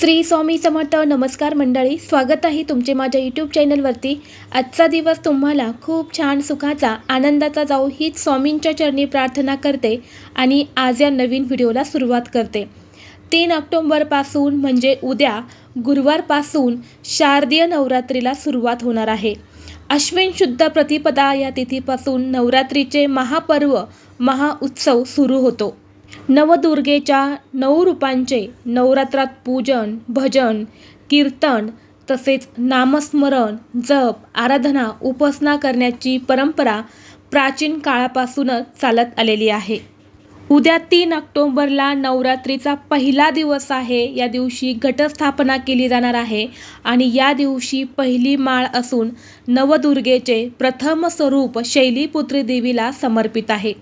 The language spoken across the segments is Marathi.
श्री स्वामी समर्थ नमस्कार मंडळी स्वागत आहे तुमचे माझ्या यूट्यूब चॅनलवरती आजचा दिवस तुम्हाला खूप छान सुखाचा आनंदाचा जाऊ हीच स्वामींच्या चरणी प्रार्थना करते आणि आज या नवीन व्हिडिओला सुरुवात करते. तीन ऑक्टोंबरपासून म्हणजे उद्या गुरुवारपासून शारदीय नवरात्रीला सुरुवात होणार आहे. अश्विन शुद्ध प्रतिपदा या तिथीपासून नवरात्रीचे महापर्व महाउत्सव सुरू होतो. नवदुर्गेच्या नऊ रूपांचे नवरात्रात पूजन भजन कीर्तन तसेच नामस्मरण जप आराधना उपासना करण्याची परंपरा प्राचीन काळापासूनच चालत आलेली आहे. उद्या तीन ऑक्टोंबरला नवरात्रीचा पहिला दिवस आहे. या दिवशी घटस्थापना केली जाणार आहे आणि या दिवशी पहिली माळ असून नवदुर्गेचे प्रथम स्वरूप शैलीपुत्री देवीला समर्पित आहे.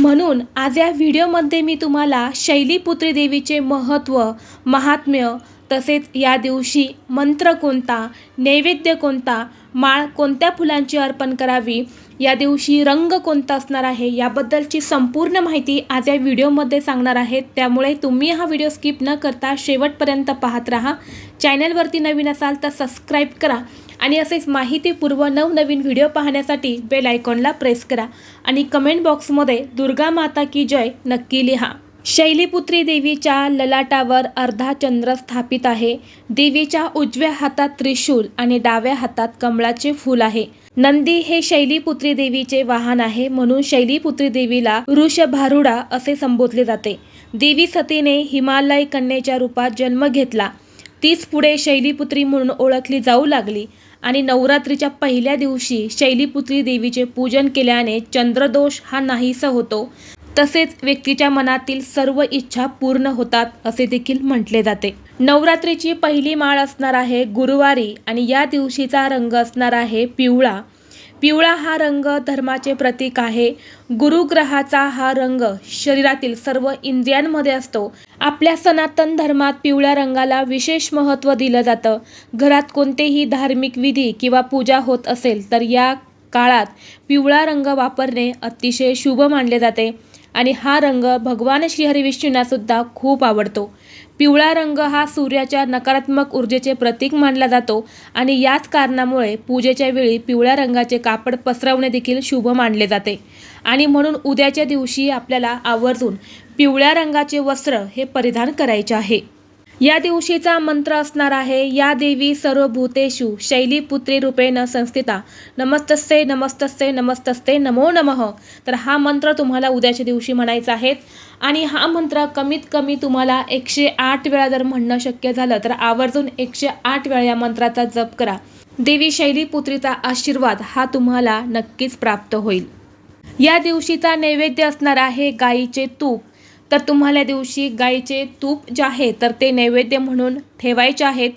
म्हणून आज या व्हिडिओमध्ये मी तुम्हाला शैलीपुत्री देवीचे महत्त्व महात्म्य तसेच या दिवशी मंत्र कोणता नैवेद्य कोणता माळ कोणत्या फुलांची अर्पण करावी या दिवशी रंग कोणता असणार आहे याबद्दलची संपूर्ण माहिती आज या व्हिडिओमध्ये सांगणार आहेत त्यामुळे तुम्ही हा व्हिडिओ स्किप न करता शेवटपर्यंत पाहत राहा. चॅनलवरती नवीन असाल तर सबस्क्राईब करा. आणि असेच माहितीपूर्व नवनवीन व्हिडिओ पाहण्यासाठी बेल आयकॉनला प्रेस करा आणि कमेंट बॉक्समध्ये दुर्गा माता की जय नक्की लिहा. शैलीपुत्री देवीच्या ललाटावर अर्धा चंद्र स्थापित आहे. देवीच्या उजव्या हातात त्रिशूल आणि डाव्या हातात कमळाचे फूल आहे. नंदी हे शैलीपुत्री देवीचे वाहन आहे म्हणून शैलीपुत्री देवीला ऋषभारुडा असे संबोधले जाते. देवी सतीने हिमालय कन्येच्या रूपात जन्म घेतला. तीच पुढे शैलीपुत्री म्हणून ओळखली जाऊ लागली. आणि नवरात्रीच्या पहिल्या दिवशी शैलीपुत्री देवीचे पूजन केल्याने चंद्रदोष हा नाहीसा होतो. तसेच व्यक्तीच्या मनातील सर्व इच्छा पूर्ण होतात असे देखील म्हटले जाते. नवरात्रीची पहिली माळ असणार आहे गुरुवारी आणि या दिवशीचा रंग असणार आहे पिवळा. पिवळा हा रंग धर्माचे प्रतीक आहे. गुरुग्रहाचा हा रंग शरीरातील सर्व इंद्रियांमध्ये असतो. आपल्या सनातन धर्मात पिवळ्या रंगाला विशेष महत्त्व दिलं जातं. घरात कोणतेही धार्मिक विधी किंवा पूजा होत असेल तर या काळात पिवळा रंग वापरणे अतिशय शुभ मानले जाते. आणि हा रंग भगवान श्रीहरिविष्णूंना सुद्धा खूप आवडतो. पिवळा रंग हा सूर्याच्या नकारात्मक ऊर्जेचे प्रतीक मानला जातो आणि याच कारणामुळे पूजेच्या वेळी पिवळ्या रंगाचे कापड पसरवणे देखील शुभ मानले जाते. आणि म्हणून उद्याच्या दिवशी आपल्याला आवर्जून पिवळ्या रंगाचे वस्त्र हे परिधान करायचे आहे. या दिवशीचा मंत्र असणार आहे या देवी सर्व भूतेषु शैलीपुत्री रूपेण संस्थिता. नमस्तस्ते नमस्तस्ते नमस्तस्ते नमो नमः. तर हा मंत्र तुम्हाला उद्याच्या दिवशी म्हणायचा आहे. आणि हा मंत्र कमीत कमी तुम्हाला एकशे आठ वेळा जर म्हणणं शक्य झालं तर आवर्जून एकशे आठ वेळा या मंत्राचा जप करा. देवी शैलीपुत्रीचा आशीर्वाद हा तुम्हाला नक्कीच प्राप्त होईल. या दिवशीचा नैवेद्य असणार आहे गाईचे तूप. तर तुम्हाला दिवशी गाईचे तूप जे आहे तर ते नैवेद्य म्हणून ठेवायचे आहेत.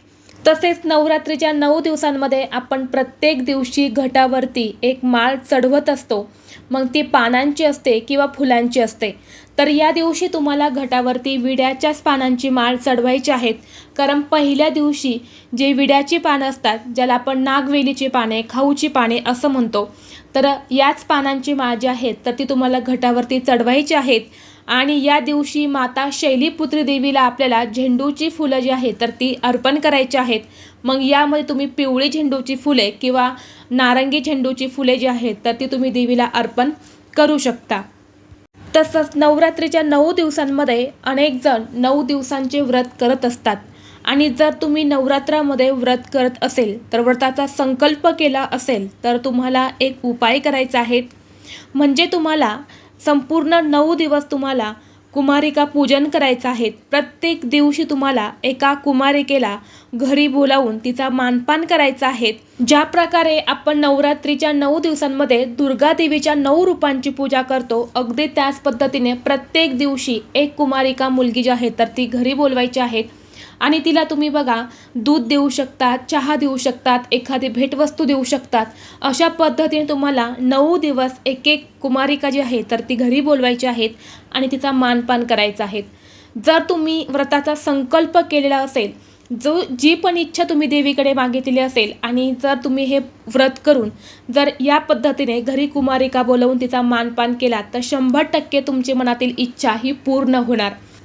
तसेच नवरात्रीच्या नऊ दिवसांमध्ये आपण प्रत्येक दिवशी घटावरती एक माळ चढवत असतो. मग ती पानांची असते किंवा फुलांची असते. तर या दिवशी तुम्हाला घटावरती विड्याच्याच पानांची माळ चढवायची आहेत. कारण पहिल्या दिवशी जे विड्याची पानं असतात ज्याला आपण नागवेलीची पाने खाऊची पाने असं म्हणतो. तर याच पानांची माळ जी आहेत तर ती तुम्हाला घटावरती चढवायची आहेत. आणि या दिवशी माता शैलीपुत्री देवीला आपल्याला झेंडूची फुलं जी आहेत तर ती अर्पण करायची आहेत. मग यामध्ये तुम्ही पिवळी झेंडूची फुले किंवा नारंगी झेंडूची फुले जी आहेत तर ती तुम्ही देवीला अर्पण करू शकता. तसंच नवरात्रीच्या नऊ दिवसांमध्ये अनेक जण नऊ दिवसांचे व्रत करत असतात. आणि जर तुम्ही नवरात्रामध्ये व्रत करत असेल तर व्रताचा संकल्प केला असेल तर तुम्हाला एक उपाय करायचा आहे. म्हणजे तुम्हाला संपूर्ण नऊ दिवस तुम्हाला कुमारिका पूजन करायचं आहे प्रत्येक दिवशी तुम्हाला एका कुमारिकेला घरी बोलावून तिचा मानपान करायचा आहे ज्या प्रकारे आपण नवरात्रीच्या नऊ दिवसांमध्ये दुर्गा देवीच्या नऊ रूपांची पूजा करतो अगदी त्याच पद्धतीने प्रत्येक दिवशी एक कुमारिका मुलगी जी आहे तर ती घरी बोलवायची आहेत आणि तिला तुम्ही बघा दूध देऊ शकतात चहा देऊ शकतात एखादी भेटवस्तू देऊ शकतात. अशा पद्धतीने तुम्हाला नऊ दिवस एक एक कुमारिका जी आहे तर ती घरी बोलवायची आहेत आणि तिचा मानपान करायचा आहे. जर तुम्ही व्रताचा संकल्प केलेला असेल जो जी पण इच्छा तुम्ही देवीकडे मागितली असेल आणि जर तुम्ही हे व्रत करून जर या पद्धतीने घरी कुमारिका बोलवून तिचा मानपान केला तर शंभर टक्के तुमची मनातील इच्छा ही पूर्ण होणार.